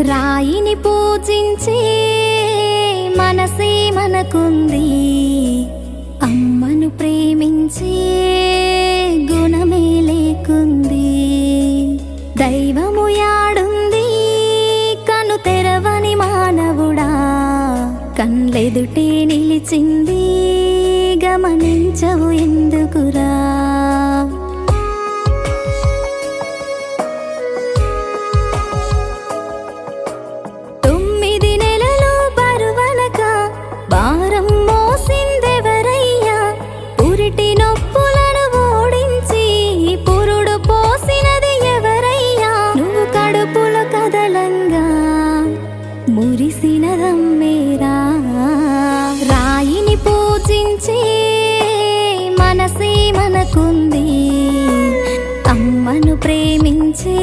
రాయిని పూజించే మనసే మనకుంది. అమ్మను ప్రేమించే గుణమే లేకుంది. దైవము యాడుంది కను తెరవని మానవుడా. కన్లెదుటే నిలిచింది గమనించవు ఎందుకురా. మురిసినదమ్మేరా రాయిని పూజించే మనసే మనకుంది. అమ్మను ప్రేమించే